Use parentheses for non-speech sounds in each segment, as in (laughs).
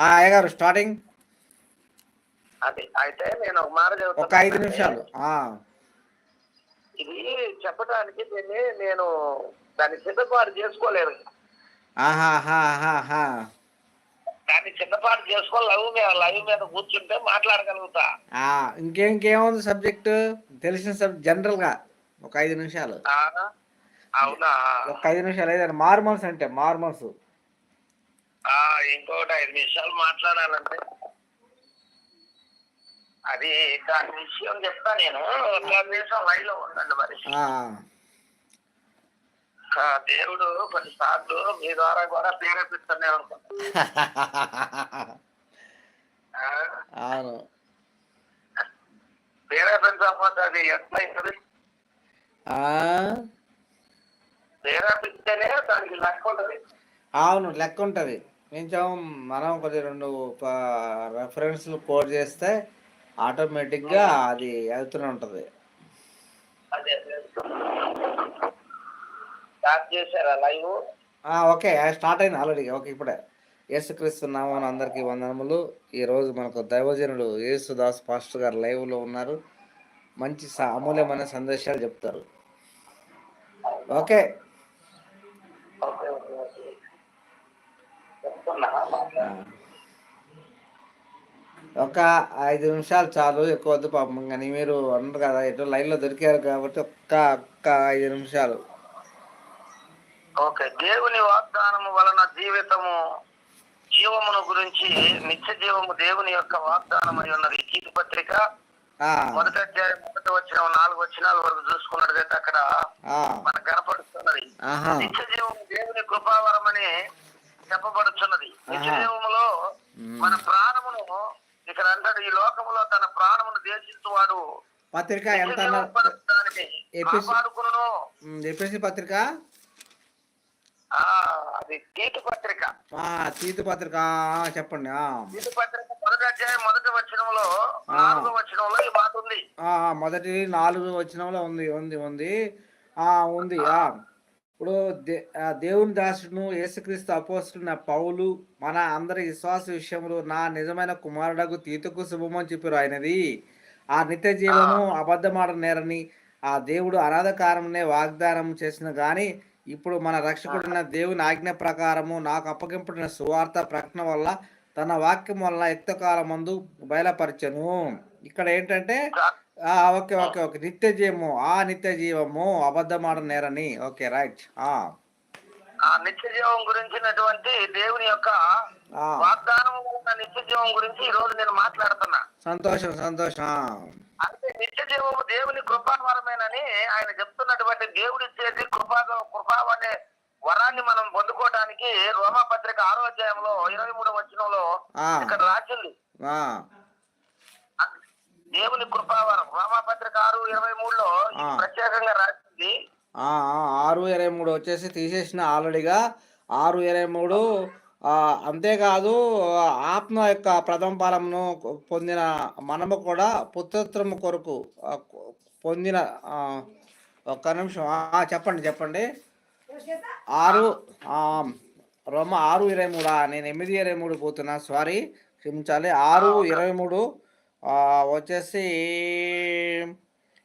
అయ్యగారు స్టార్టింగ్ అది అయితే నేను ఒక మాట ఒక ఐదు నిమిషాలు. ఇది చెప్పడానికి దీన్ని నేను దాన్ని సిద్ధపాటు చేసుకోలేదు. దాన్ని సిద్ధపాటు చేసుకొని లైవ్ మీద లైవ్ మీద కూర్చుంటే మాట్లాడగలుగుతా. ఆ, ఇంకేం ఇంకేముంది సబ్జెక్ట్ తెలిసిన సబ్జెక్ట్ జనరల్గా ఒక ఐదు నిమిషాలు? అవునా? ఒక ఐదు నిమిషాలు ఏదైనా మార్మల్స్ అంటే మార్మల్స్ ఇంకొకటి ఐదు నిమిషాలు మాట్లాడాలంటే. అది దాని విషయం చెప్తా నేను. ఒక నిమిషం లైవ్లో ఉండండి మరి. దేవుడు కొన్నిసార్లు మీ ద్వారా కూడా ప్రేరేపిస్తూనే ఉంటాను అవును. ప్రేరేపించకపోతే అది ఎట్లా అవుతుంది? ఆ, ప్రేరేపిస్తేనే దానికి లెక్క ఉంటుంది. అవును లెక్క ఉంటుంది. కొంచెం మనం కొద్ది రెండు రెఫరెన్స్లు కోడ్ చేస్తే ఆటోమేటిక్గా అది వెళ్తూనే ఉంటుంది. ఓకే. స్టార్ట్ అయింది ఆల్రెడీ ఓకే ఇప్పుడే. యేసుక్రీస్తు నామం అందరికీ వందనములు. ఈరోజు మనకు దైవజనుడు యేసుదాస్ పాస్టర్ గారు లైవ్లో ఉన్నారు. మంచి అమూల్యమైన సందేశాలు చెప్తారు. ఓకే ఓకే ఓకే చెప్తున్నా ఆ. ఒక ఐదు నిమిషాలు చాలు ఎక్కువ వద్దు పాపం. కానీ మీరు అన్నారు కదా ఎటు లైన్లో దొరికారు కాబట్టి ఒక్క ఒక్క ఐదు నిమిషాలు. ఓకే దేవుని వాగ్దానము వలన జీవితము జీవమును గురించి నిత్య జీవము దేవుని యొక్క వాగ్దానమై ఉన్నది. గీత పత్రిక మొదటి అధ్యాయం మొదటి వచ్చిన నాలుగు వచ్చినాల వరకు చూసుకున్నట్లయితే అక్కడ మనకు కనపడుతున్నది. నిత్య జీవము దేవుని కృపావరమని చెప్పబడుతున్నది నిత్య ఆహా. జీవములో మ్. మన ప్రాణమును ఇక్కడ అంటాడు ఈ లోకములో తన ప్రాణమును దేశించువాడు. పత్రిక ఎంత ఎపిసి- పత్రిక? ఆ అది గీత పత్రిక. ఆ, తీతు పత్రిక. చెప్పండి. గీత పత్రిక మొదటి అధ్యాయం మొదటి వచనంలో. నాలుగో వచనంలో ఈ మాట ఉంది ఆ, మొదటి నాలుగు వచనంలో ఉంది ఉంది ఉంది. ఆ ఉంది ఆ. ఇప్పుడు దే ఆ, దేవుని దాసుడును యేసుక్రీస్తు అపోస్తున్న పౌలు మన అందరి విశ్వాస విషయంలో నా నిజమైన కుమారుడకు తీతుకు శుభమని చెప్పారు ఆయనది. ఆ నిత్య జీవము అబద్ధమాట నేరని ఆ దేవుడు అనాథకారంనే వాగ్దానం చేసిన గాని ఇప్పుడు మన రక్షకుడిన దేవుని ఆజ్ఞ ప్రకారము నాకు అప్పగింపడిన సువార్త ప్రకటన వల్ల తన వాక్యం వల్ల యుక్తకాలం మందు బయలుపరచను. ఇక్కడ ఏంటంటే ఓకే ఓకే ఓకే. నిత్య జీవము ఆ నిత్య జీవము అబద్ధమాట నేరని. Okay right. ఆ. నిత్య జీవం గురించినటువంటి దేవుని యొక్క వాగ్దానం నిత్య జీవం గురించి ఈ రోజు నేను మాట్లాడుతున్నా. సంతోషం సంతోషం. అంటే నిత్య జీవము దేవుని కృపావరమేనని ఆయన చెప్తున్నటువంటి దేవుడి ఇచ్చేది కృపా కృపావనే వరాన్ని మనం పొందుకోవడానికి రోమా పత్రిక ఆరో అధ్యాయంలో ఇరవై మూడో వచనంలో ఇక్కడ రాసింది. దేవుని కృపావరం. రోమా పత్రిక ఆరు ఇరవై మూడులో. ప్రత్యేకంగా రాసింది. ఆరు ఇరవై మూడు వచ్చేసి తీసేసిన ఆల్రెడీగా. ఆరు ఇరవై మూడు అంతేకాదు ఆత్మ యొక్క ప్రథమ ఫలమును పొందిన మనము కూడా పుత్రత్వము కొరకు పొందిన ఒక్క నిమిషం. చెప్పండి చెప్పండి. ఆరు రొమ్మ ఆరు ఇరవై మూడా? నేను ఎనిమిది ఇరవై మూడు పోతున్నా సారీ. క్షమించాలి. ఆరు ఇరవై మూడు వచ్చేసి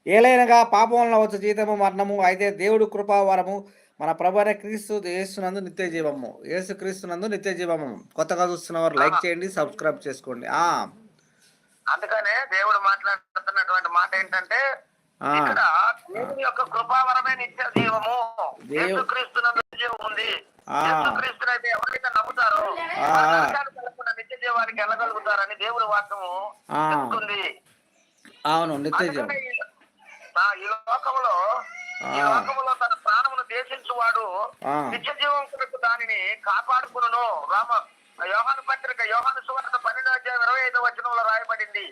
ఏలైనగా పాపం వలన వచ్చే జీతము మరణము అయితే దేవుడు కృపావరము మన ప్రభు అయిన క్రీస్తు యేసునందు నిత్య జీవము. యేసు క్రీస్తునందు నిత్య జీవము. కొత్తగా చూస్తున్న వారు లైక్ చేయండి సబ్స్క్రైబ్ చేసుకోండి. ఆ. అందుకనే దేవుడు మాట్లాడుతున్నటువంటి మాట ఏంటంటే ఆ, ఇక్కడ దేవుని యొక్క కృపావరమే నిత్య జీవము. దేవు- యేసుక్రీస్తునందు నిత్య జీవం ఉంది. ఎవరైతే నమ్ముతారో ఆ. వాళ్ళు నరకానికి వెళ్ళకుండా నిత్య వెళ్ళగలుగుతారని దేవుని వాక్యము. చెప్తుంది. అవును నిత్య జీవం అందుకనే ఈ- ఆ, ఈ. లోకములో తన ప్రాణమును దేశించువాడు. నిత్య జీవం కొరకు దానిని కాపాడుకును రామ యోహాను పత్రిక యోహాను సువార్త పన్నెండు అధ్యాయం ఇరవై ఐదో వచనంలో రాయబడింది.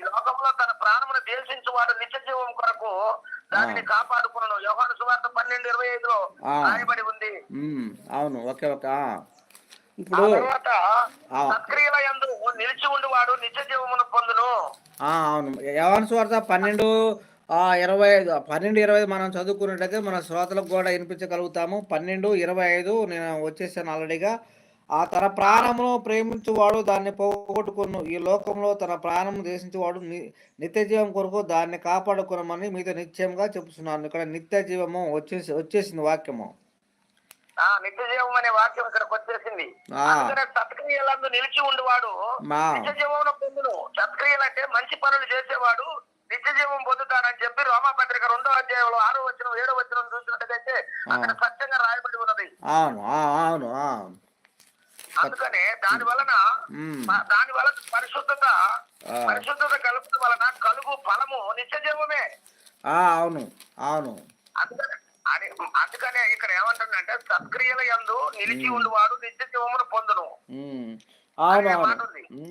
ఈ లోకంలో తన ప్రాణమును దేశించువాడు నిత్య జీవం కొరకు దానిని కాపాడుకును యోహాను సువార్త పన్నెండు ఇరవై ఐదులో. రాయబడి ఉంది. అవును ఓకే ఓకే ఇప్పుడు నిలిచి ఉండువాడు నిత్య జీవమును పొందును అవును. యవన స్వార్థ పన్నెండు ఇరవై ఐదు పన్నెండు ఇరవై ఐదు మనం చదువుకున్నట్టయితే మన శ్రోతలకు కూడా వినిపించగలుగుతాము. పన్నెండు ఇరవై ఐదు నేను వచ్చేసాను ఆల్రెడీగా. ఆ తన ప్రాణమును ప్రేమించువాడు దాన్ని పోగొట్టుకును. ఈ లోకంలో తన ప్రాణం దేశించేవాడు నిత్య జీవం కొరకు దాన్ని కాపాడుకున్నామని మీతో నిశ్చయంగా చెప్తున్నాను ఇక్కడ నిత్య జీవము వచ్చేసి వచ్చేసింది వాక్యము. ఆ నిత్య జీవం అనే వాక్యం ఇక్కడికి వచ్చేసింది. సత్క్రియలందు నిలిచి ఉండేవాడు నిత్య జీవం పొందును. సత్క్రియలు అంటే మంచి పనులు చేసేవాడు నిత్య జీవం పొందుతాడని చెప్పి రోమాపత్రిక రెండో అధ్యాయంలో ఆరో వచ్చిన ఏడో వచ్చిన చూసినట్టయితే అక్కడ స్పష్టంగా రాయబడి ఉన్నది. అవును అవును. అందుకనే దాని వలన దాని వలన పరిశుద్ధత. పరిశుద్ధత కలుపుట వలన కలుగు ఫలము నిత్య జీవమే అవును అవును. అందుకనే అని అందుకనే ఇక్కడ ఏమంటుందంటే సత్క్రియల యందు నిలిచి ఉండువాడు నిత్య జీవమును పొందును. అవును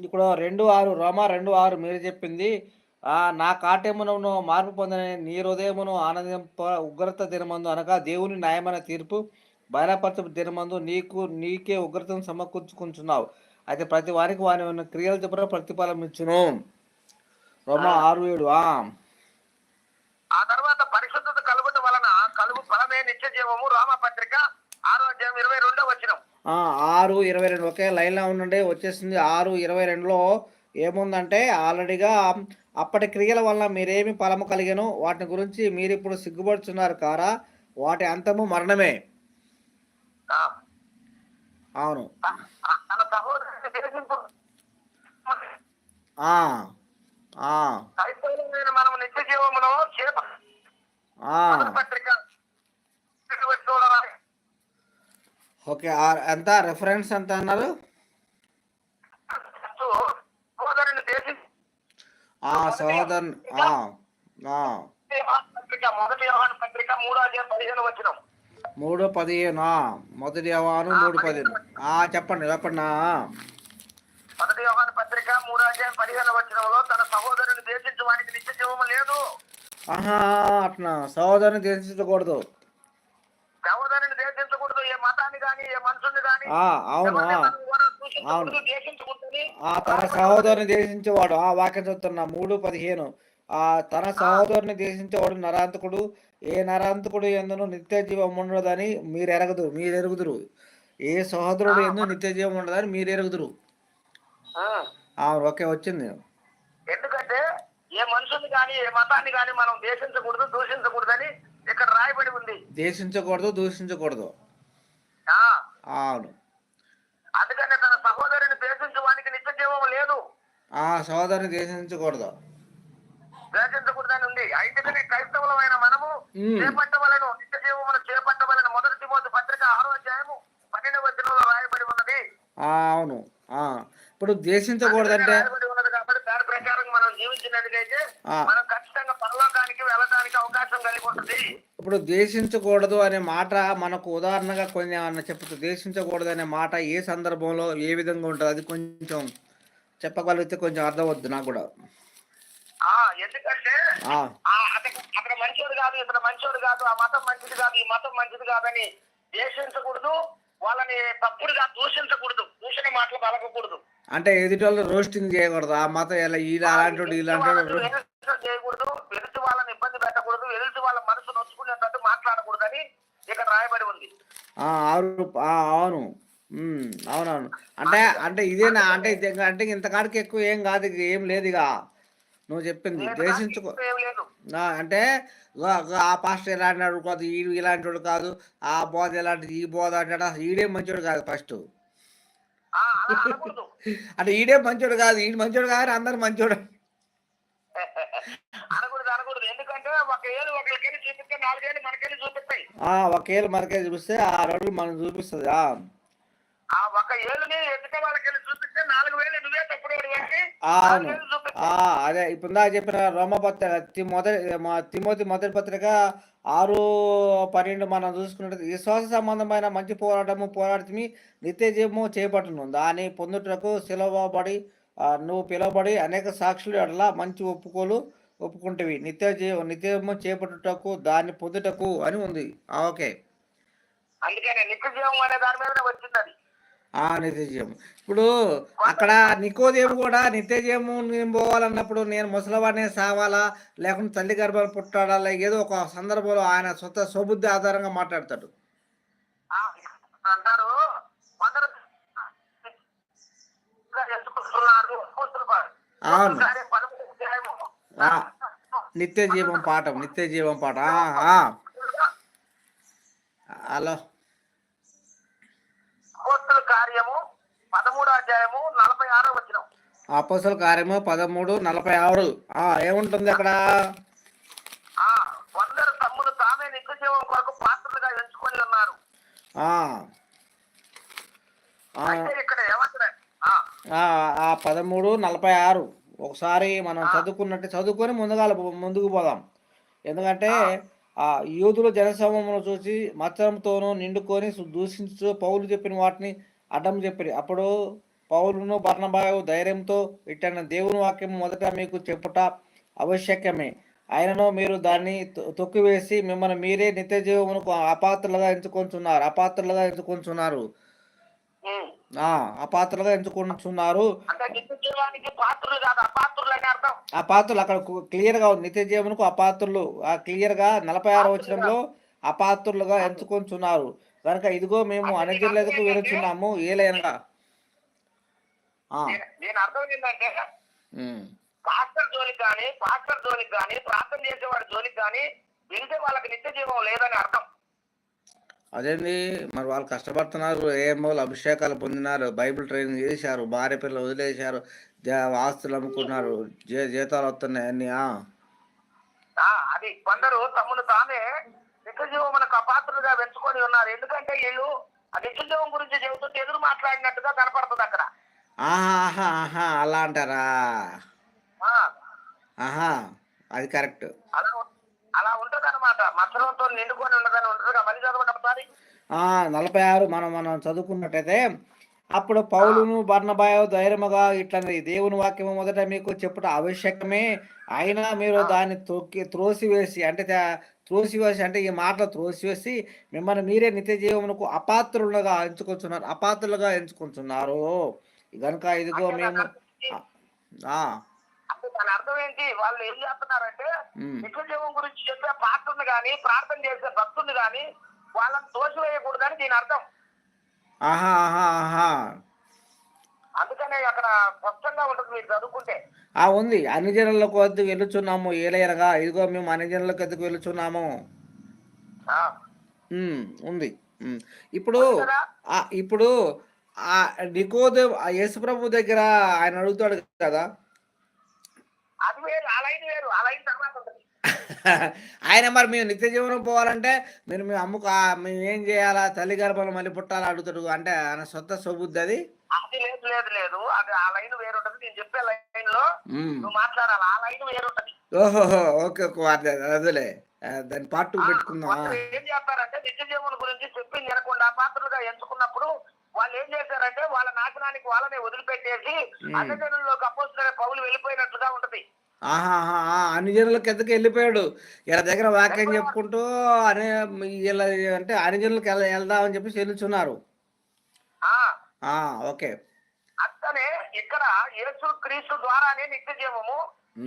ఇప్పుడు రెండు ఆరు రోమా రెండు ఆరు మీరు చెప్పింది ఆ నా కాటేమును మార్పు పొందని నీ హృదయమును ఆనందింప ఉగ్రత దినమందు అనగా దేవుని న్యాయమైన తీర్పు బయలుపరచు దినమందు నీకు నీకే ఉగ్రతను సమకూర్చుకుంటున్నావు. అయితే ప్రతి వారికి వాని ఉన్న క్రియలు చెప్పిన ప్రతిఫలం ఇచ్చును. రోమా ఆరు ఏడు ఆ తర్వాత కలుగు ఫలమే నిత్య జీవము రామపత్రిక ఆరో అధ్యాయం ఇరవై రెండో వచ్చిన ఆ, ఆరు ఇరవై రెండు. ఒకే లైన్లో ఉండండి వచ్చేసింది ఆరు ఇరవై రెండులో ఏముందంటే ఆల్రెడీగా అప్పటి క్రియల వల్ల మీరేమి ఫలము కలిగను? వాటి గురించి మీరు ఇప్పుడు సిగ్గుపడుతున్నారు కారా? వాటి అంతము మరణమే. అవును. మనం నిత్య జీవమును చేప ఆ. పత్రిక చూడరా ఓకే ఎంత రెఫరెన్స్ ఎంత అన్నారు? పత్రిక మూడో పదిహేను మొదటి యవాను మూడు పదిహేను. ఆ, చెప్పండి చెప్పండి. మొదటి యోహాను పత్రిక మూడో అధ్యాయం పదిహేను వచ్చినంలో తన సహోదరుని దేశించు వానికి నిత్య జీవము లేదు. ఆహా అట్లా సహోదరుని దేశించకూడదు సహోదరుని దేశించకూడదు ఏ మతాన్ని గాని ఏ ఆ, అవును ఆ. తన సహోదరుని దేశించేవాడు ఆ వాక్యం చెప్తున్నా మూడు పదిహేను. ఆ తన సహోదరుని దేశించేవాడు నరాంతకుడు. ఏ నరాంతకుడు ఎందును నిత్య జీవం ఉండదని మీరు ఎరగదు మీరు ఎరుగుదురు ఏ సహోదరుడు ఎందు నిత్య జీవం ఉండదని మీరు ఎరుగుదురు. అవును ఓకే వచ్చింది. ఎందుకంటే ఏ మనుషుల్ని గాని ఏ మతాన్ని గాని మనం దేశించకూడదు దూషించకూడదని ఇక్కడ రాయబడి ఉంది. దేశించకూడదు దూషించకూడదు. అవును. అందుకనే తన సహోదరుని దేశించు వానికి నిత్య జీవం లేదు. ఆ సహోదరుని దేశించకూడదని ఉంది. అందుకనే క్రైస్తవులమైన మనము. చేపట్టవలను నిత్య జీవమును చేపట్టవలను. మొదటి తిమోతి పత్రిక ఆరో అధ్యాయము పన్నెండవ వచనంలో రాయబడి ఉన్నది. అవును. ఆ ఇప్పుడు ఉన్నది కాబట్టి దాని ప్రకారం మనం జీవించినట్టుగైతే ఆ. మనం వెళ్ళడానికి అవకాశం కలిగి ఉంటుంది. ఇప్పుడు దేశించకూడదు అనే మాట మనకు ఉదాహరణగా కొన్ని ఏమన్నా చెప్తూ దేశించకూడదు అనే మాట ఏ సందర్భంలో ఏ విధంగా ఉంటుంది అది కొంచెం చెప్పగలిగితే కొంచెం అర్థం అవుద్ది నాకు కూడా. ఆ ఎందుకంటే అతను మంచోడు కాదు ఇతను మంచోడు కాదు ఆ మతం మంచిది కాదు ఈ మతం మంచిది కాదని దేశించకూడదు వాళ్ళని తప్పుడుగా దూషించకూడదు దూషణ మాటలు పలకకూడదు. అంటే ఎదుటి వాళ్ళు రోస్టింగ్ చేయకూడదు ఆ మతం ఇలా వీళ్ళు అలాంటి ఇలాంటి చేయకూడదు ఎదుటి వాళ్ళని ఇబ్బంది పెట్టకూడదు ఎదుటి వాళ్ళ మనసు నొచ్చుకునేటట్టు మాట్లాడకూడదని ఇక్కడ రాయబడి ఉంది. ఆ, అవును. అవునవును. అంటే అంటే ఇదేనా అంటే అంటే ఇంతకాడికి ఎక్కువ ఏం కాదు ఇక ఏం లేదు ఇక. నువ్వు చెప్పింది ఆ, అంటే ఆ పాస్టర్ ఇలాంటి వాడు కాదు ఈడు ఇలాంటి వాడు కాదు ఆ బోధ ఇలాంటిది ఈ బోధ అంటాడు ఈడే మంచోడు కాదు ఫస్ట్. (laughs) అంటే ఈడే మంచోడు కాదు ఈడు మంచోడు కాదు అందరు మంచోడు. (laughs) అనకూడదు అనకూడదు. ఎందుకంటే ఒక ఏళ్ళు మనకే చూపిస్తే ఆ రోజులు మనం చూపిస్తుంది ఆ. ఒక ఏళ్ళుని ఎదుట వాళ్ళకెళ్ళి చూపిస్తే నాలుగు వేలు అవును. అదే ఇప్పుడు ఇందాక చెప్పిన రోమపత్రిక తి- మొదటి తిమోతి మొదటి పత్రిక ఆరు పన్నెండు మనం చూసుకున్నట్టు విశ్వాస సంబంధమైన మంచి పోరాటము పోరాటమి నిత్య జీవము చేపట్టును దాని పొందుటకు సిలవబడి నువ్వు పిలువబడి అనేక సాక్షులు అట్లా మంచి ఒప్పుకోలు ఒప్పుకుంటవి. నిత్య జీవ నిత్యము చేపట్టుటకు దాన్ని పొందుటకు అని ఉంది. ఓకే. అందుకనే నిత్య జీవం అనే దాని మీద వచ్చింది ఆ నిత్య జీవం ఇప్పుడు అక్కడ నికోదేము కూడా నిత్య జీవము నేను పోవాలన్నప్పుడు నేను ముసలివాడిని సావాలా? లేకుంటే తల్లి గర్భాలు పుట్టాడా లేక ఏదో ఒక సందర్భంలో ఆయన సొంత స్వబుద్ధి ఆధారంగా మాట్లాడతాడు. అంటారు. అవును. నిత్య జీవం పాఠం నిత్య జీవం పాఠం. హలో అపోస్తుల కార్యము పదమూడో అధ్యాయము నలభై ఆరో వచ్చిన అపోసల కార్యము పదమూడు నలభై ఆరు. ఆ, ఏముంటుంది అక్కడ? కొందరు తమ్ముడు తామే నిత్యజీవం కొరకు పాత్రలుగా ఎంచుకొని ఉన్నారు. ఆ. పదమూడు నలభై ఆరు. ఒకసారి మనం చదువుకున్నట్టు చదువుకొని ముందుగా ముందుకు పోదాం. ఎందుకంటే ఆ. యూదులు జనసమూహమును చూసి మత్సరంతోనూ నిండుకొని దూషించు పౌలు చెప్పిన వాటిని అడ్డం చెప్పిరి. అప్పుడు పౌలును బర్ణబాయు ధైర్యంతో ఇట్టన దేవుని వాక్యం మొదట మీకు చెప్పుట ఆవశ్యకమే. ఆయనను మీరు దాన్ని తొక్కివేసి మిమ్మల్ని మీరే నిత్య జీవమునకు అపాత్రులుగా ఎంచుకొంచున్నారు. అపాత్రులుగా ఎంచుకొంచున్నారు. అపాత్రులుగా నిత్యజీవానికి పాత్రలు అపాత్రులు అక్కడ క్లియర్గా ఉంది. నిత్య జీవనకు అపాత్రులు ఆ క్లియర్గా నలభై ఆరు వచనంలో అపాత్రులుగా ఎంచుకొంచున్నారు. కనుక ఇదిగో మేము అనజర్లకు వెలుచున్నాము ఏలైనగా దీని అర్థం ఏంటంటే పాస్టర్ జోలికి కానీ పాస్టర్ జోలికి కానీ ప్రార్థన చేసేవాడి జోలికి కానీ వెళ్తే వాళ్ళకి నిత్య జీవం లేదని అర్థం. అదేంది? మరి వాళ్ళు కష్టపడుతున్నారు ఏమో అభిషేకాలు పొందినారు బైబిల్ ట్రైనింగ్ చేశారు భార్య పిల్లలు వదిలేశారు ఆస్తులు అమ్ముకున్నారు జీతాలు వస్తున్నాయి అన్ని అది కొందరు తమ్ముడు తామే నిత్య జీవమునకు అపాత్రులుగా పెంచుకొని ఉన్నారు. ఎందుకంటే వీళ్ళు ఆ నిత్య జీవం గురించి చెబుతుంటే ఎదురు మాట్లాడినట్టుగా కనపడుతుంది అక్కడ. ఆహా ఆహా అలా అంటారా? ఆహా అది కరెక్ట్. అలా ఉంటది అనమాట మత్సరంతో నిండుకొని ఉండదని ఉంటదిగా. మళ్ళీ నలభై ఆరు మనం మనం చదువుకున్నట్టయితే అప్పుడు పౌలును బర్ణబాయ ధైర్యముగా ఇట్లన్నది దేవుని వాక్యము మొదట మీకు చెప్పుట ఆవశ్యకమే. అయినా మీరు దాన్ని తొక్కి త్రోసివేసి అంటే త్రోసివేసి అంటే ఈ మాటలు త్రోసివేసి మిమ్మల్ని మీరే నిత్య జీవమునకు అపాత్రులుగా ఎంచుకుంటున్నారు అపాత్రులుగా ఎంచుకుంటున్నారు కనుక ఇదిగో మేము దాని అర్థం ఏంటి? ఆ, అంటే దాని అర్థం ఏంటి? వాళ్ళు ఏం చేస్తున్నారంటే గురించి చెప్పే పాత్రని గాని ప్రార్థన చేసే గాని వాళ్ళని దీని అర్థం. అందుకనే అక్కడ స్పష్టంగా ఉంటుంది మీరు చదువుకుంటే. ఆ ఉంది. అన్ని జనులకు వద్దకు వెళ్ళుచున్నాము ఏలైనగా ఇదిగో మేము అన్ని జనులకు వద్దకు వెళ్ళుచున్నాము. ఉంది. ఇప్పుడు ఇప్పుడు ఆ నికోదే ఆ యేసుప్రభు దగ్గర ఆయన అడుగుతాడు కదా? అది వేరు ఆ లైన్ వేరు ఆ లైన్ తర్వాత ఉంటుంది. (laughs) ఆయన మరి మేము నిత్య జీవనం పోవాలంటే మీరు మేము అమ్ముకు ఆ- మేము ఏం చేయాలా? తల్లి గర్భంలో మళ్ళీ పుట్టాలా అడుగుతాడు. అంటే ఆయన సొంత సొబుద్ధి అది. అది లేదు లేదు లేదు. అది ఆ లైన్ వేరు ఉంటుంది. నేను చెప్పే లైన్లో. నువ్వు మాట్లాడాలి? ఆ లైన్ వేరు ఉంటుంది. ఓహో ఓకే ఓకే అదే అదేలే. ఆ, దాన్ని పార్ట్ టూ పెట్టుకుందాం. ఆ. ఏం చేస్తారంటే నిత్య జీవన గురించి చెప్పి వినకుండా పాత్రలుగా ఎంచుకున్నప్పుడు వాళ్ళు ఏం చేశారంటే వాళ్ళ నాశనానికి వాళ్ళనే వదిలిపెట్టేసి Hmm. అన్ని జనుల్లోకి అపోస్తున్న పౌలు వెళ్ళిపోయినట్లుగా ఉంటది. ఆహా అన్ని జనులకు ఎందుకు వెళ్ళిపోయాడు. ఇలా దగ్గర వాక్యం చెప్పుకుంటూ అనే ఇలా అంటే అన్ని జనులకు వెళ వెళ్దామని చెప్పి చెల్లుచున్నారు. ఆ. ఆ, ఓకే. అట్లనే ఇక్కడ యేసు క్రీస్తు ద్వారానే నిత్య జీవము.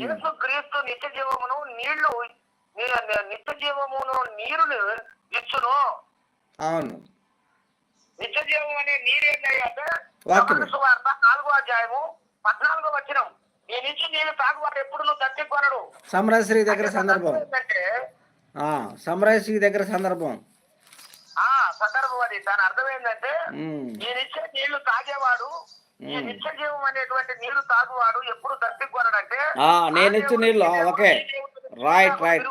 యేసు క్రీస్తు నిత్య జీవమును నీళ్ళు నిత్య జీవమును నీరుని ఇచ్చును. అవును. నిత్య జీవం అనే వాక్యమే. వార్త నాలుగో అధ్యాయము పద్నాలుగో వచ్చినం నేను ఇచ్చి నీళ్ళు తాగువాడు ఎప్పుడు నువ్వు తప్పికొనడు సమరశ్రీ దగ్గర సందర్భం. సమరశ్రీ దగ్గర సందర్భం. ఆ సందర్భం అది. దాని అర్థం ఏంటంటే ఉమ్, నేను ఇచ్చే నీళ్ళు తాగేవాడు. నిత్య జీవం అనేటువంటి నీళ్ళు తాగువాడు ఎప్పుడు తప్పికొనడంటే ఆ, నేను ఇచ్చిన నీళ్ళు ఓకే. Right right.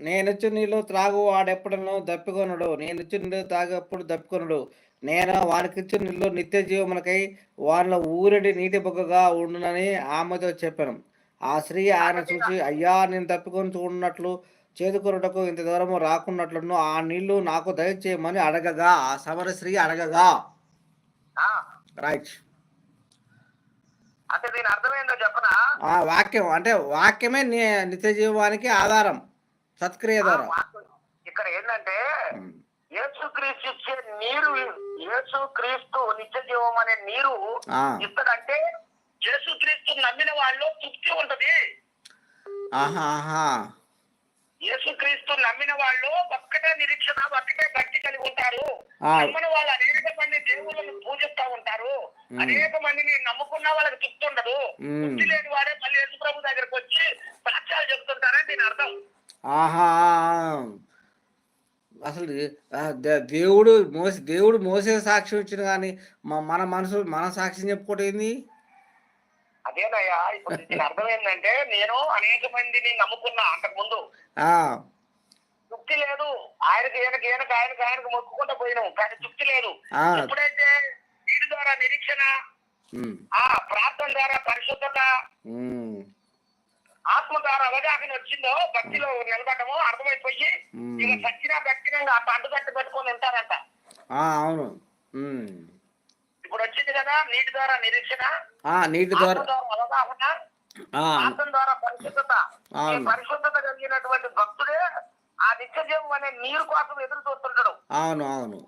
నేను ఇచ్చిన నీళ్ళు త్రాగు వాడెప్పుడను దప్పికొనడు. నేను ఇచ్చిన నీళ్ళు తాగప్పుడు దప్పికొనడు. నేను వానికి ఇచ్చిన నీళ్ళు నిత్య జీవమునకై వాళ్ళ ఊరడి నీటి బొగ్గగా ఉండునని ఆమెతో చెప్పాను. ఆ స్త్రీ ఆయన చూసి అయ్యా నేను తప్పికొని చూడనట్లు చేదుకొనుటకు ఇంత దూరము రాకున్నట్లును ఆ నీళ్ళు నాకు దయచేయమని అడగగా ఆ సమర స్త్రీ అడగగా రైట్ అంటే దీని అర్థం ఏంటో చెప్పనా? ఆ వాక్యం అంటే వాక్యమే నిత్య జీవానికి ఆధారం సత్క్రియ ద్వారా. వాక్యం. ఇక్కడ ఏంటంటే యేసుక్రీస్తు ఇచ్చే నీరు యేసుక్రీస్తు నిత్య జీవం అనే నీరు ఆ, ఇస్తడంటే యేసుక్రీస్తు నమ్మిన వాళ్ళు తృప్తి ఉంటది. ఆహా. యేసుక్రీస్తు నమ్మిన వాళ్ళు ఒక్కటే నిరీక్షణ ఒక్కటే భక్తి కలిగి ఉంటారు. నమ్మని వాళ్ళు అనేక మంది దేవుళ్ళను పూజిస్తా ఉంటారు. అనేక మందిని నమ్ముకున్న వాళ్ళకి తృప్తి ఉండదు ఉమ్. తృప్తి లేని వాడే మళ్ళీ యేసు ప్రభు దగ్గరకు వచ్చి సాక్ష్యాలు చెప్తుంటారని దీని అర్థం ఆహా అసలు దేవుడు మోసి దేవుడు మోసే సాక్ష్యం ఇచ్చిన కానీ మన మనసు మన సాక్ష్యం చెప్పుకోవటం ఏంది అదేనయ్యా ఇప్పుడు దీని అర్థం ఏంటంటే నేను అనేక మందిని నమ్ముకున్నా అంతకు ముందు తృప్తి లేదు. ఆయనకి ఈయనకి ఈయనకి ఆయనకి ఆయనకు మొక్కుకుంటూ పోయినాం కానీ తృప్తి లేదు. ఎప్పుడైతే వీడి ద్వారా నిరీక్షణ ఆ ప్రార్థన ద్వారా పరిశుద్ధత ఆత్మ ద్వారా అవగాహన వచ్చిందో భక్తిలో నిలబడము అర్థమైపోయి. ఇక సచ్చినా ఆ పండుగట్టు పెట్టుకొని ఉంటారంట. అవును. ఇప్పుడు వచ్చింది కదా నీటి ద్వారా నిరీక్షణ నీటి ద్వారా అవగాహన ఆత్మ ద్వారా పరిశుద్ధత. పరిశుద్ధత కలిగినటువంటి భక్తుడే ఆ నిత్య జీవం అనే నీరు కోసం ఎదురు చూస్తుంటాడు. అవును అవును.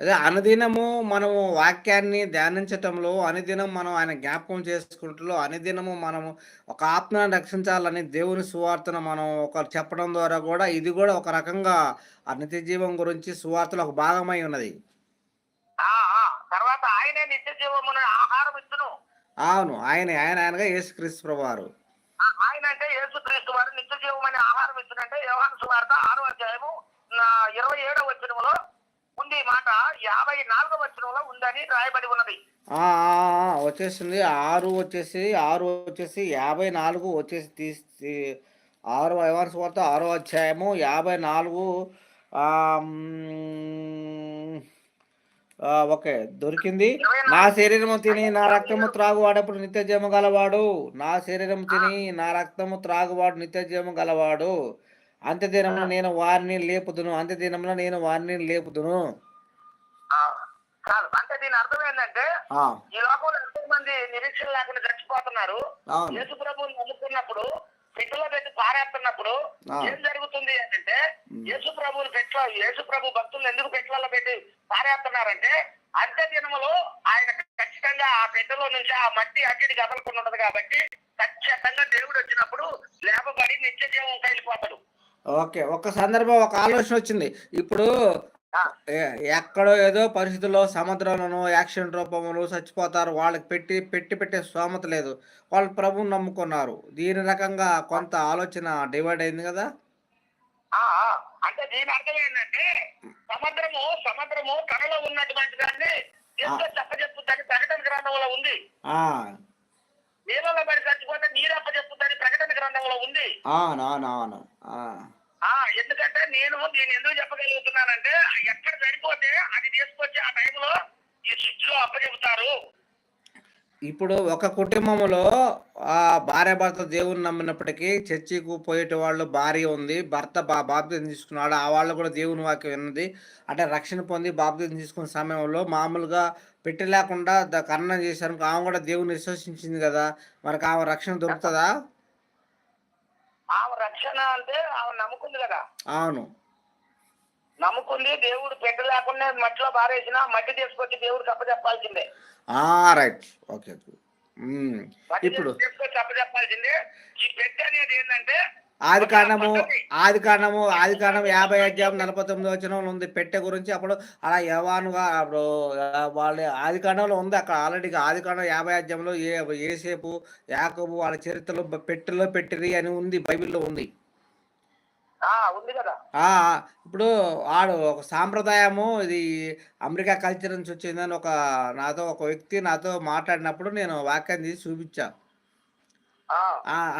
అదే అనుదినము మనము వాక్యాన్ని ధ్యానించటంలో అనుదినం మనం ఆయన జ్ఞాపకం చేసుకుంటూ అనుదినము మనము ఒక ఆత్మను రక్షించాలని దేవుని సువార్తను మనం ఒక చెప్పడం ద్వారా కూడా ఇది కూడా ఒక రకంగా ఆ నిత్య జీవం గురించి సువార్తలో ఒక భాగమై ఉన్నది. తర్వాత ఆయనే నిత్య జీవమున ఆహారం ఇచ్చును. అవును ఆయన ఆయన ఆయనగా యేసుక్రీస్తు ప్రభువారు. ఆ- ఆయన అంటే యేసుక్రీస్తు వారు నిత్య జీవం అనే ఆహారం ఇచ్చునంటే యోహాను సువార్త ఆరో అధ్యాయము ఇరవై ఏడవ వచనములో ఉంది మాట. యాభై నాలుగవ వచనంలో ఉందని రాయబడి ఉన్నది. వచ్చేసింది. ఆరు వచ్చేసి ఆరు వచ్చేసి యాభై నాలుగు వచ్చేసి తీసి ఆరు ఐవాన్ సువార్త ఆరో అధ్యాయము యాభై నాలుగు ఓకే దొరికింది. నా శరీరము తిని నా రక్తము త్రాగువాడప్పుడు నిత్య జీవము గలవాడు. నా శరీరము తిని నా రక్తము త్రాగువాడు నిత్య జీవము గలవాడు. అంత్య దినంలో నేను వారిని లేపుదును. అంత్య దినంలో నేను వారిని లేపుదును. అంటే దీని అర్థం ఏంటంటే ఈ లోకంలో ఎంతో మంది నిరీక్షణ లేకుండా చచ్చిపోతున్నారు. యేసు ప్రభువుని నమ్ముకున్నప్పుడు పెట్టెలో పెట్టి పారేస్తున్నప్పుడు. ఏం జరుగుతుంది అంటే యేసు ప్రభువుని పెట్ట యేసు ప్రభు భక్తులను ఎందుకు పెట్టెలలో పెట్టి పారేస్తున్నారంటే అంత్య దినములో ఆయన ఖచ్చితంగా ఆ పెట్టెలో నుంచి ఆ మట్టి అడ్డికి కదలకుండా ఉండదు కాబట్టి ఖచ్చితంగా దేవుడు వచ్చినప్పుడు లేపబడి నిత్య జీవం వెళ్ళిపోతాడు ఓకే ఒక సందర్భం ఒక ఆలోచన వచ్చింది. ఇప్పుడు ఎక్కడో ఏదో పరిస్థితుల్లో సముద్రంలోనో యాక్సిడెంట్ రూపంలో చచ్చిపోతారు. వాళ్ళకి పెట్టి పెట్టి పెట్టే స్తోమత లేదు. వాళ్ళు ప్రభువుని నమ్ముకున్నారు. దీని రకంగా కొంత ఆలోచన డివైడ్ అయింది కదా. అంటే దీని అర్థం ఏంటంటే సముద్రము సముద్రము తనలో ఉన్నటువంటి దాన్ని ఎంతో చెప్పజెప్పుద్దని ప్రకటన గ్రంథంలో ఉంది. ఆ, నీళ్ళలో పడి చచ్చిపోతే నీరు అప్పచెప్పుద్దని ప్రకటన గ్రంథంలో ఉంది. అవును అవును అవును ఎందుకంటే నేను దీన్ని ఎందుకు చెప్పగలుగుతున్నానంటే ఎక్కడ చనిపోతే అది తీసుకొచ్చి ఆ టైంలో ఈ స్విచ్లో అప్పచెబుతారు. ఇప్పుడు ఒక కుటుంబంలో ఆ భార్య భర్త దేవుని నమ్మినప్పటికీ చర్చికి పోయేటి వాళ్ళు భార్య ఉంది భర్త బా బాప్తిజం తీసుకున్నాడు ఆ వాళ్ళు కూడా దేవుని వాక్యం విన్నది. అంటే రక్షణ పొంది బాప్తిజం తీసుకున్న సమయంలో మామూలుగా పెట్టి లేకుండా ద- కన్నం చేశారు. ఆమె కూడా దేవుని విశ్వసించింది కదా. మనకు ఆమె రక్షణ దొరుకుతుందా? రక్షణ అంటే ఆమె నమ్ముకుంది కదా. అవును. నమ్ముకుంది దేవుడు పెట్ట లేకుండా మట్టిలో బారేసిన మట్టి తీసుకొచ్చి దేవుడికి అప్పచెప్పాల్సిందే. రైట్. ఓకే. ఇప్పుడు తీసుకొచ్చి అప్పచెప్పాల్సిందే. ఈ పెట్టె అనేది ఏంటంటే ఆది పద్ధతి. ఆది కాండము ఆది కాండం యాభై అధ్యాయం నలభై తొమ్మిది వచనంలో ఉంది. పెట్టె గురించి అప్పుడు అలా యవానుగా అప్పుడు వాళ్ళ ఆది కాండంలో ఉంది. అక్కడ ఆల్రెడీ ఆది కాండం యాభై అధ్యాయంలో ఏ ఏసేపు యాకోబు వాళ్ళ చరిత్రలో పెట్టెలో పెట్టిరి అని ఉంది బైబిల్లో ఉంది. ఇప్పుడు ఆడు ఒక సాంప్రదాయము ఇది అమెరికా కల్చర్ నుంచి వచ్చిందని ఒక నాతో ఒక వ్యక్తి నాతో మాట్లాడినప్పుడు నేను వాక్యాన్ని తీసి చూపించా. ఆ,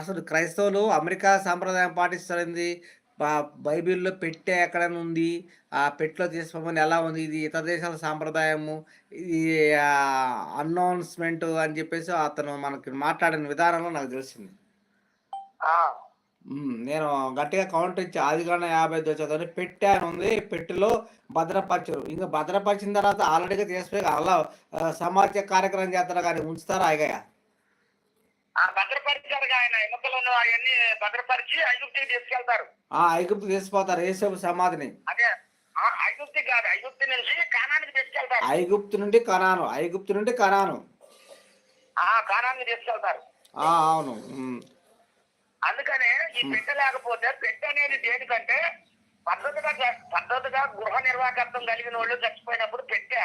అసలు క్రైస్తవులు అమెరికా సాంప్రదాయం పాటిస్తుంది బైబిల్లో పెట్టే ఎక్కడ ఉంది? ఆ పెట్టెలో తీసుకోమని ఎలా ఉంది? ఇది ఇతర దేశాల సాంప్రదాయము? ఇది అన్నౌన్స్మెంట్ అని చెప్పేసి అతను మనకి మాట్లాడిన విధానంలో నాకు తెలిసింది. నేను గట్టిగా కౌంట్ ఇచ్చి ఆది కాండ యాభై ఐదు చదివి పెట్టె అని ఉంది. పెట్టెలో భద్రపరచరు. ఇంకా భద్రపరిచిన తర్వాత ఆల్రెడీగా తీసుకుపోయి అలా సమాజ కార్యక్రమం చేస్తారు కానీ ఉంచుతారా? అయ్యా ఆ భద్రపరిచారు ఆయన ఎముకలను అవన్నీ భద్రపరిచి ఐగుప్తికి తీసుకెళ్తారు. ఆ ఐగుప్తు తీసిపోతారు ఏసేపు సమాధిని. అదే ఐగుప్తి కాదు ఐగుప్తి నుంచి కానానికి తీసుకెళ్తారు. ఐగుప్తు నుండి కనాను ఐగుప్తు నుండి కనాను. ఆ కానానికి తీసుకెళ్తారు. ఆ, అవును. అందుకనే ఈ పెట్టె లేకపోతే పెట్టె అనేది దేనికంటే పద్ధతిగా పద్ధతిగా గృహ నిర్వాహకత్వం కలిగిన వాళ్ళు చచ్చిపోయినప్పుడు పెట్టె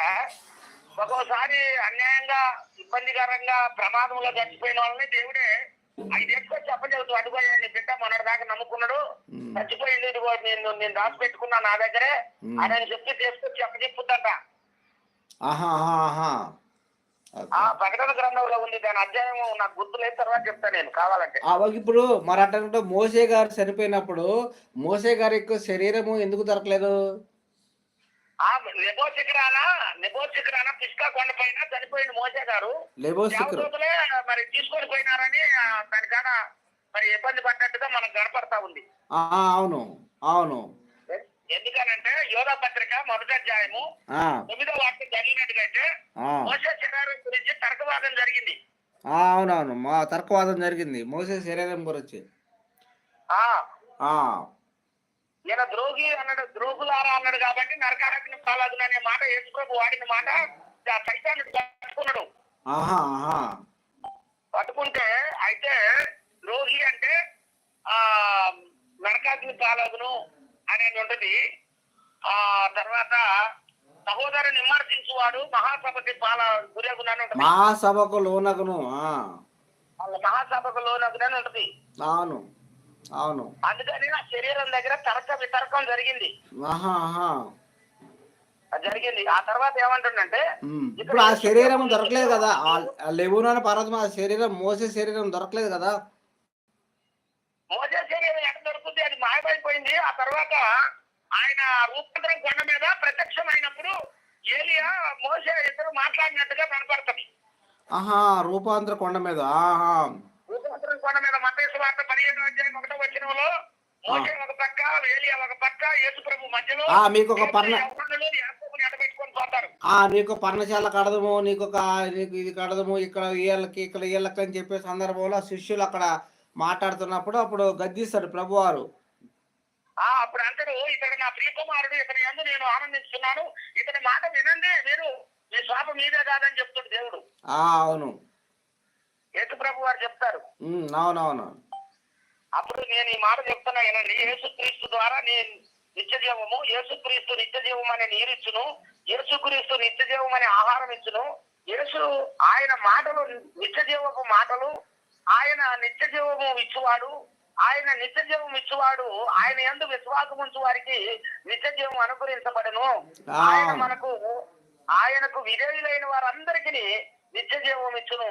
ఒక్కోసారి అన్యాయంగా ఇబ్బందికరంగా ప్రమాదంలో చచ్చిపోయిన వాళ్ళని దేవుడే అవి తీసుకొచ్చి అప్పచెబుతూ అడుగుయండి బిడ్డ మొన్నటి దాకా నమ్ముకున్నాడు. చచ్చిపోయింది ఇదిగో నేను నేను దాచిపెట్టుకున్నా నా దగ్గరే. అని చెప్పి తీసుకొచ్చి ఆహా ఆ ప్రకటన గ్రంథంలో ఉంది దాని అధ్యాయం నాకు గుర్తు లేదు తర్వాత చెప్తా నేను కావాలంటే. ఇప్పుడు మరి అంటే మోసే గారు చనిపోయినప్పుడు మోసే గారి యొక్క శరీరము ఎందుకు దొరకలేదు? చనిపోయిన మోసే గారు. మరి తీసుకొని పోయినారని దానికాడ మరి ఇబ్బంది పడ్డట్టుగా మనకు కనపడతా ఉంది. అవును అవును. ఎందుకనంటే యోగా పత్రిక మొదటి అధ్యాయము తొమ్మిదో వాక్యం చదివినట్టుగైతే ఆ, మోసే శరీరం గురించి తర్కవాదం జరిగింది. అవునవును మా తర్కవాదం జరిగింది. మోసే శరీరం గురించి. ఆ. ఈయన ద్రోహి అన్నాడు ద్రోహులారా అన్నాడు కాబట్టి నరకారకుని పాలగును అనే మాట యేసుప్రభు వాడిన మాట సైతాన్ని పట్టుకున్నాడు. పట్టుకుంటే అయితే ద్రోహి అంటే ఆ నరకాగ్ని పాలగును అనేది ఉంటది. ఆ తర్వాత సహోదరు విమర్శించువాడు మహాసభకి పాల గురగునని ఉంటది. మహాసభకు లోనగును మహాసభకు లోనగునని ఉంటది. అవును. అవును. అందుకని ఆ శరీరం దగ్గర తర్క వితర్కం జరిగింది. జరిగింది. ఆ తర్వాత ఏమంటుండంటే ఇప్పుడు ఆ శరీరం దొరకలేదు కదా. లెబునాన పర్వతం ఆ శరీరం మోసే శరీరం దొరకలేదు కదా. మోసే శరీరం ఎక్కడ దొరుకుతుంది? అది మాయమైపోయింది. ఆ తర్వాత ఆయన రూపాంతరం కొండ మీద ప్రత్యక్షమైనప్పుడు ఏలియా మోసే ఇద్దరు మాట్లాడినట్టుగా కనపడుతుంది. ఆహా రూపాంతర కొండ మీద. ఆహా. కొండ మీద మతేసు వార్త పదిహేను అధ్యాయం ఒకటో వచ్చినంలో మోసే ఒక పక్క ఏలియా ఒక పక్క యేసు ప్రభు మధ్యలో మీకు ఒక పర్ణ- నీకు పర్ణశాల కడదము నీకు ఒక నీకు ఇది కడదము ఇక్కడ వీళ్ళకి ఇక్కడ వీళ్ళకి అని చెప్పే సందర్భంలో శిష్యులు అక్కడ మాట్లాడుతున్నప్పుడు అప్పుడు గద్దిస్తాడు ప్రభువారు. ఆ అప్పుడు అంటాడు ఇతడు నా ప్రియకుమారుడు ఇతని ఎందు నేను ఆనందిస్తున్నాను ఇతని మాట వినండి మీరు మీ స్వాప మీదే కాదని చెప్తాడు దేవుడు. ఆ అవును. యేసు ప్రభు వారు చెప్తారు. అవునవును. అప్పుడు నేను ఈ మాట చెప్తున్నా వినండి. యేసుక్రీస్తు ద్వారా నేను నిత్య జీవము యేసుక్రీస్తు నిత్య జీవం అనే నీరిచ్చును యేసుక్రీస్తు నిత్య జీవం అనే ఆహారం ఇచ్చును. యేసు ఆయన మాటలు నిత్య జీవపు మాటలు ఆయన నిత్య జీవము ఇచ్చువాడు ఆయన నిత్య జీవం ఇచ్చువాడు ఆయన ఎందు విశ్వాసం ఉంచు వారికి నిత్య జీవం అనుగ్రహించబడను ఆయన మనకు ఆయనకు విధేయులైన వారందరికీ నిత్య జీవం ఇచ్చును.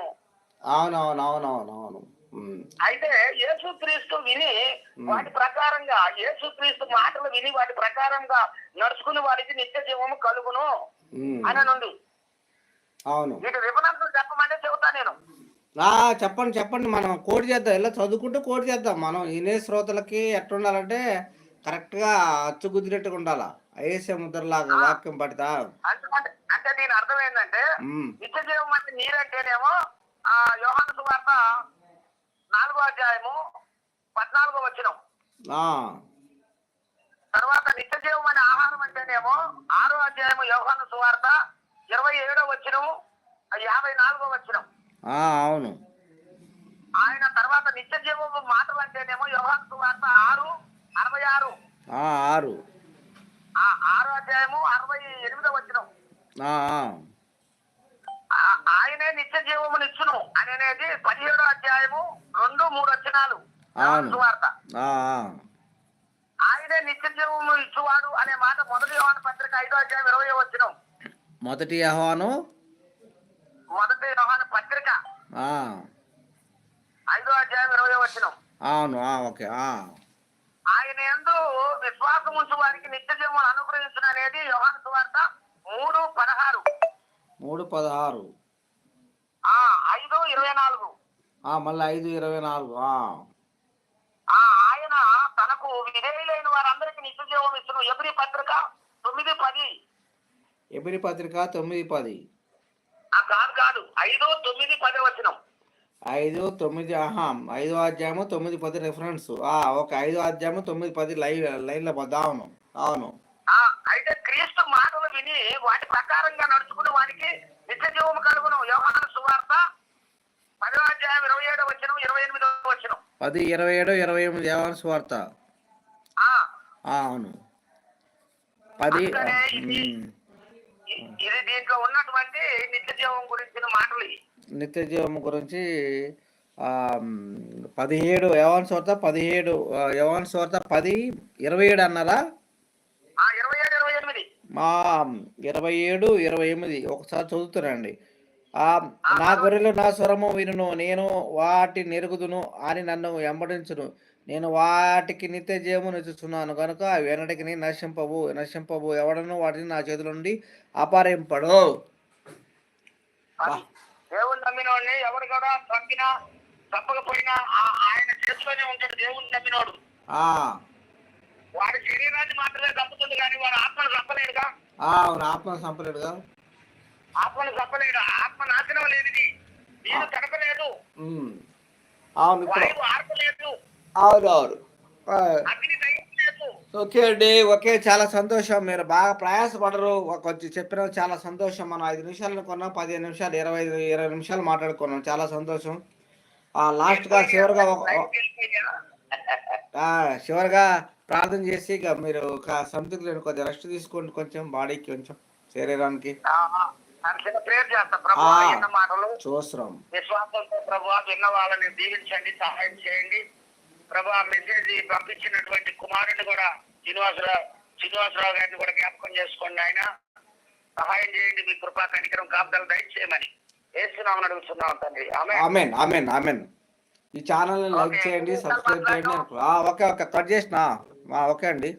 అవునవును అవునవును అవును ఉమ్, అయితే యేసుక్రీస్తు విని వాటి ప్రకారంగా యేసుక్రీస్తు మాటలు విని వాటి ప్రకారంగా నడుచుకుని వారికి నిత్య జీవము కలుగును అని నుండి అవును. వీటి వివరణలు చెప్పమంటే చెబుతా నేను. ఆ, చెప్పండి చెప్పండి. మనం కోడి చేద్దాం. ఇలా చదువుకుంటూ కోడి చేద్దాం. మనం ఇనే శ్రోతలకి ఎట్లుండాలంటే కరెక్ట్గా అచ్చు కుదిరేట్టుగా ఉండాలా. ఐఎస్ఏ ముద్రలాగా వాక్యం పడతా. అంటే దీని అర్థం ఏంటంటే నిత్య జీవం అంటే నీరంటేనేమో ఆ యోహాను సువార్త నాలుగో అధ్యాయము పద్నాలుగో వచ్చినం తర్వాత నిత్య జీవం అనే ఆహారం అంటేనేమో ఆరో అధ్యాయము యోహాను సువార్త ఇరవై ఏడో వచ్చినం యాభై నాలుగో వచ్చినం అవును. ఆయన తర్వాత నిత్య జీవము మాటలు అంటేనేమో యోహాను సువార్త ఆరు అరవై ఆరు. ఆరు. ఆ ఆరో అధ్యాయము అరవై ఎనిమిదో వచ్చినం ఆయనే నిత్య జీవమును ఇచ్చును అనేది పదిహేడో అధ్యాయము రెండు మూడు వచ్చినాలు. సువార్త. ఆయనే నిత్య జీవము ఇచ్చువాడు అనే మాట మొదటి యోహాను పత్రిక ఐదో అధ్యాయం ఇరవై వచ్చినం మొదటి యహోను? మొదటి యోహాను పత్రిక ఐదో అధ్యాయం ఇరవై వచ్చినం అవును ఓకే ఆయన ఎందు విశ్వాసం ఉంచు వారికి నిత్య జీవం అనుగ్రహించును అనేది యోహాను సువార్త మూడు పదహారు. మూడు పదహారు. ఇరవై నాలుగు. మళ్ళీ ఐదు ఇరవై నాలుగు ఆయన తనకు విధేయులైన వారందరికీ నిత్య జీవం ఇచ్చును ఎబ్రి పత్రిక తొమ్మిది పది. ఎబిరి పత్రిక తొమ్మిది పది. ఆ కాదు కాదు. ఐదు తొమ్మిది పది వచ్చినం ఐదు తొమ్మిది ఆహా ఐదో అధ్యాయము తొమ్మిది పది రెఫరెన్స్ ఆ, ఓకే ఐదో అధ్యాయము తొమ్మిది పది లైవ్ లైన్లో పోద్దా అవును అవును ఆ అయితే క్రీస్తు మాటలు విని వాటి ప్రకారంగా నడుచుకుని వానికి నిత్య జీవము కలుగును. యోహాను సువార్త పదో అధ్యాయం ఇరవై ఏడో వచ్చిన ఇరవై ఎనిమిదో వచ్చిన పది ఇరవై ఏడు ఇరవై ఎనిమిది యవన స్వార్త అవును. పది ఇది దీంట్లో ఉన్నటువంటి నిత్య జీవం గురించిన మాటలు. నిత్య జీవం గురించి పదిహేడు యవన్ స్వార్త పదిహేడు యవన్ స్వార్త పది ఇరవై ఏడు అన్నారా? ఇరవై ఏడు ఇరవై ఎనిమిది. మా ఇరవై ఏడు ఇరవై ఎనిమిది. ఒకసారి చదువుతానండి నా గొర్రెలు నా స్వరము వినును. నేను వాటి నెరుగుదును అని నన్ను వెంబడించును. నేను వాటికి నిత్య జీవము నిచ్చుచున్నాను కనుక అవి వెనటికి నశింపవు. నశింపవు ఎవడను వాటిని నా చేతుల నుండి అపారింపడు దేవుని నమ్మినోడిని ఎవరు కూడా చంపినా చంపకపోయినా ఆ- ఆయన చేతిలోనే ఉంటాడు దేవుని నమ్మినోడు. ఆ, వాడి శరీరాన్ని మాత్రమే చంపుతుంది కానీ వాడు ఆత్మను చంపలేడుగా. ఆ, అవును ఆత్మ సంపలేడుగా ఆత్మను చంపలేడు ఆత్మ నాశనం లేనిది. అవును అవును అవును ఆ, అగ్ని దహించలేదు. ఓకే అండి ఓకే చాలా సంతోషం. మీరు బాగా ప్రయాసపడరు. కొంచెం చెప్పిన చాలా సంతోషం. మనం ఐదు నిమిషాలు కొన్నాం పదిహేను నిమిషాలు ఇరవై ఐదు ఇరవై నిమిషాలు మాట్లాడుకున్నాం. చాలా సంతోషం. ఆ లాస్ట్గా చివరిగా చివరిగా ప్రార్థన చేసి ఇక మీరు ఒక సంతృప్తి కొద్దిగా రెస్ట్ తీసుకోండి కొంచెం బాడీకి కొంచెం శరీరానికి చిన్న ప్రేయర్ చేస్తా. ప్రభు ఆ. ఎన్న మాటలు చూస్తున్నాం. విశ్వాసంతో ప్రభు విన్న వాళ్ళని దీవించండి సహాయం చేయండి. ప్రభు ఆ మెసేజ్ పంపించినటువంటి కుమారుని కూడా శ్రీనివాసరావు శ్రీనివాసరావు గారిని కూడా జ్ఞాపకం చేసుకోండి ఆయన. సహాయం చేయండి మీ కృపా కనికరం కాపుదలు దయచేయమని వేస్తున్నామని అడుగుతున్నాం తండ్రి. ఆమె ఆమెన్ ఆమెన్ ఆమెన్. ఈ ఛానల్ని లైక్. చేయండి సబ్స్క్రైబ్ చేయండి. ఓకే ఓకే కట్ చేసిన. ఓకే అండి.